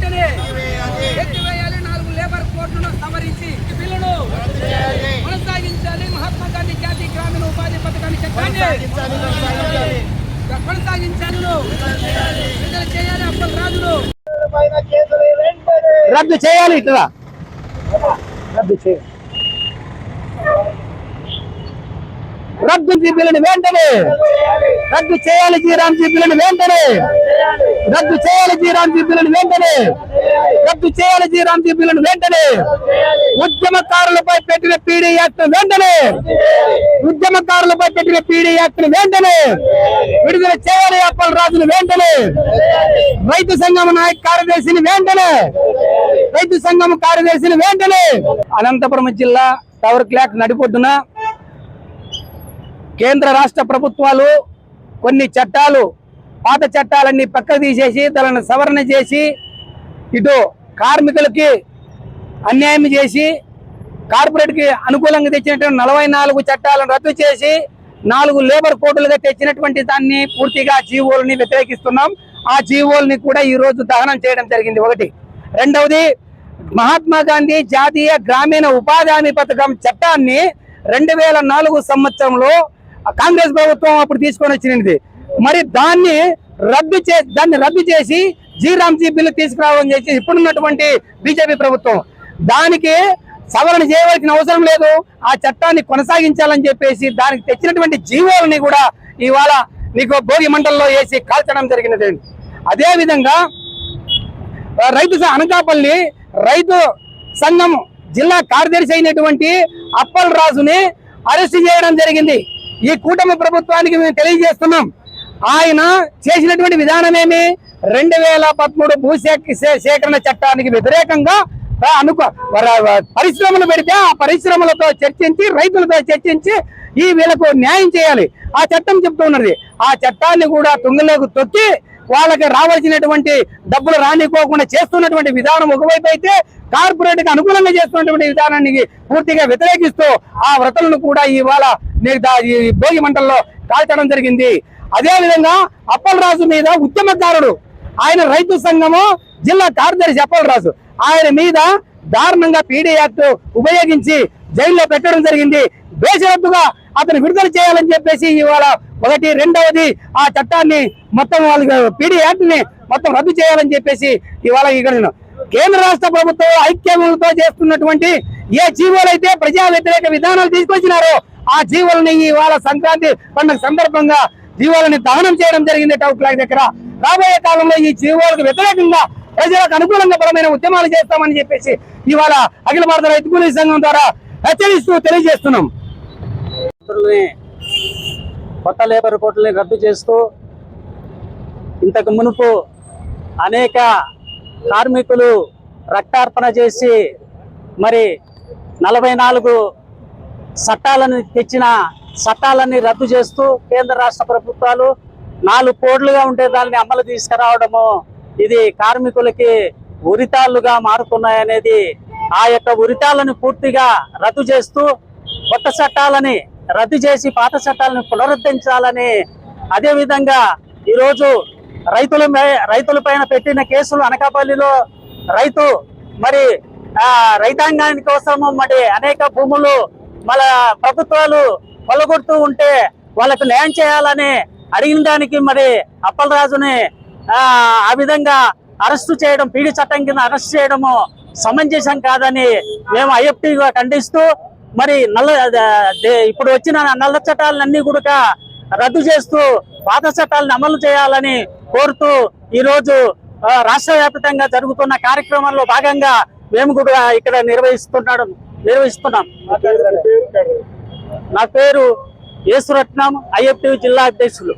వెంటనే ఎత్తివేయాలి నాలుగు లేబర్ కోర్టును సవరించి బిల్లును కొనసాగించాలి. మహాత్మా గాంధీ జాతీయ గ్రామీణ ఉపాధి పథకాన్ని చెప్పండి కొనసాగించాలి. విడుదల చేయాలి అప్పటి రాజులు. రద్దు చేయాలి ఇక్కడ రద్దు చేయాలి. రద్దు జీబీలను వెంటనే. రద్దు చేయాలి జీరామ్ జీబీలను వెంటనే. రద్దు చేయాలి జీరామ్ జీబీలను వెంటనే. రద్దు చేయాలి జీరామ్ జీబీలను వెంటనే. ఉద్యమకారులపై పెట్టిన పీడీ యాక్ట్ వెంటనే. ఉద్యమకారులపై పెట్టిన పీడీ యాక్ట్ వెంటనే. విడుదల చేయాలి అప్పల రాజును వెంటనే. రైతు సంఘం నాయక కార్యదర్శిని వెంటనే. రైతు సంఘం కార్యదర్శిని వెంటనే. అనంతపురం జిల్లా టవర్ క్లాక్ నడిపొద్దున కేంద్ర రాష్ట్ర ప్రభుత్వాలు కొన్ని చట్టాలు పాత చట్టాలన్నీ పక్కకు తీసేసి దానిని సవరణ చేసి ఇటు కార్మికులకి అన్యాయం చేసి కార్పొరేట్కి అనుకూలంగా తెచ్చినటువంటి నలభై నాలుగు చట్టాలను రద్దు చేసి నాలుగు లేబర్ కోడ్లుగా తెచ్చినటువంటి దాన్ని పూర్తిగా జీవోల్ని వ్యతిరేకిస్తున్నాం. ఆ జీవోల్ని కూడా ఈరోజు దహనం చేయడం జరిగింది. ఒకటి. రెండవది మహాత్మా గాంధీ జాతీయ గ్రామీణ ఉపాధి హామీ పథకం చట్టాన్ని రెండు వేల నాలుగు సంవత్సరంలో కాంగ్రెస్ ప్రభుత్వం అప్పుడు తీసుకొని వచ్చినది మరి దాన్ని రద్దు చే దాన్ని రద్దు చేసి జీరామ్జీ బిల్లు తీసుకురావడం చేసి ఇప్పుడున్నటువంటి బీజేపీ ప్రభుత్వం. దానికి సవరణ చేయవలసిన అవసరం లేదు. ఆ చట్టాన్ని కొనసాగించాలని చెప్పేసి దానికి తెచ్చినటువంటి జీవోలని కూడా ఇవాళ నీకు భోగి మండలంలో వేసి కాల్చడం జరిగినది. అదేవిధంగా రైతు అనకాపల్లి రైతు సంఘం జిల్లా కార్యదర్శి అయినటువంటి అప్పల్ రాజుని అరెస్ట్ చేయడం జరిగింది. ఈ కూటమి ప్రభుత్వానికి మేము తెలియజేస్తున్నాం. ఆయన చేసినటువంటి విధానమేమి? రెండు వేల పదమూడు భూసేకరణ సేకరణ చట్టానికి వ్యతిరేకంగా అనుకో వ- పరిశ్రమలు పెడితే ఆ పరిశ్రమలతో చర్చించి రైతులతో చర్చించి ఈ వీళ్ళకు న్యాయం చేయాలి. ఆ చట్టం చెప్తున్నది ఆ చట్టాన్ని కూడా తుంగలోకి తొక్కి వాళ్ళకి రావాల్సినటువంటి డబ్బులు రానికోకుండా చేస్తున్నటువంటి విధానం ఒకవైపు అయితే కార్పొరేట్కి అనుకూలంగా చేస్తున్నటువంటి విధానానికి పూర్తిగా వ్యతిరేకిస్తూ ఆ వ్రతలను కూడా ఇవాళ ఈ భోగి మంటల్లో కాల్చడం జరిగింది. అదేవిధంగా అప్పలరాజు మీద ఉద్యమకారుడు ఆయన రైతు సంఘము జిల్లా కార్యదర్శి అప్పలరాజు ఆయన మీద దారుణంగా పీడీ యాక్ట్ ఉపయోగించి జైల్లో పెట్టడం జరిగింది. బేషరత్తుగా అతను విడుదల చేయాలని చెప్పేసి ఇవాళ ఒకటి రెండవది ఆ చట్టాన్ని మొత్తం వాళ్ళు పీడీ యాక్ట్ని మొత్తం రద్దు చేయాలని చెప్పేసి ఇవాళ ఇక్కడ కేంద్ర రాష్ట్ర ప్రభుత్వం ఐక్యములతో చేస్తున్నటువంటి ఏ జీవోలు అయితే ప్రజా వ్యతిరేక విధానాలు తీసుకొచ్చినారో ఆ జీవులని ఇవాళ సంక్రాంతి పండుగ సందర్భంగా జీవాలని దహనం చేయడం జరిగింది టౌ క్లాక్ దగ్గర. రాబోయే కాలంలో ఈ జీవాలకు వ్యతిరేకంగా ప్రజలకు అనుకూలంగా బలమైన ఉద్యమాలు చేస్తామని చెప్పేసి ఇవాళ అఖిల భారత రైతు కూలీ సంఘం ద్వారా హెచ్చరిస్తూ తెలియజేస్తున్నాం. కొత్త లేబర్ కోట్లని రద్దు చేస్తూ ఇంతకు మునుపు అనేక కార్మికులు రక్తార్పణ చేసి మరి నలభై నాలుగు చట్టాలను తెచ్చిన చట్టాలన్నీ రద్దు చేస్తూ కేంద్ర రాష్ట్ర ప్రభుత్వాలు నాలుగు కోట్లుగా ఉంటే దాన్ని అమలు తీసుకురావడము ఇది కార్మికులకి ఉరితాళ్ళుగా మారుతున్నాయనేది ఆ యొక్క ఉరితాలను పూర్తిగా రద్దు చేస్తూ కొత్త చట్టాలని రద్దు చేసి పాత చట్టాలను పునరుద్ధరించాలని అదేవిధంగా ఈరోజు రైతుల రైతులపైన రైతుల పైన పెట్టిన కేసులు అనకాపల్లిలో రైతు మరి ఆ రైతాంగాని కోసము మరి అనేక భూములు మన ప్రభుత్వాలు పొలగొడుతూ ఉంటే వాళ్ళకు న్యాయం చేయాలని అడిగిన దానికి మరి అప్పలరాజుని ఆ ఆ విధంగా అరెస్టు చేయడం పీడి చట్టం కింద అరెస్ట్ చేయడము సమంజసం కాదని మేము ఐఎఫ్టీగా ఖండిస్తూ మరి నల్ల దే- ఇప్పుడు వచ్చిన నల్ల చట్టాలన్నీ కూడా రద్దు చేస్తూ పాత చట్టాలను అమలు చేయాలని కోరుతూ ఈరోజు రాష్ట్ర వ్యాప్తంగా జరుగుతున్న కార్యక్రమంలో భాగంగా మేము కూడా ఇక్కడ నిర్వహిస్తున్నాడు. నిర్వహిస్తున్నాం నా పేరు యేసురత్నం ఐఎఫ్టీ జిల్లా అధ్యక్షులు.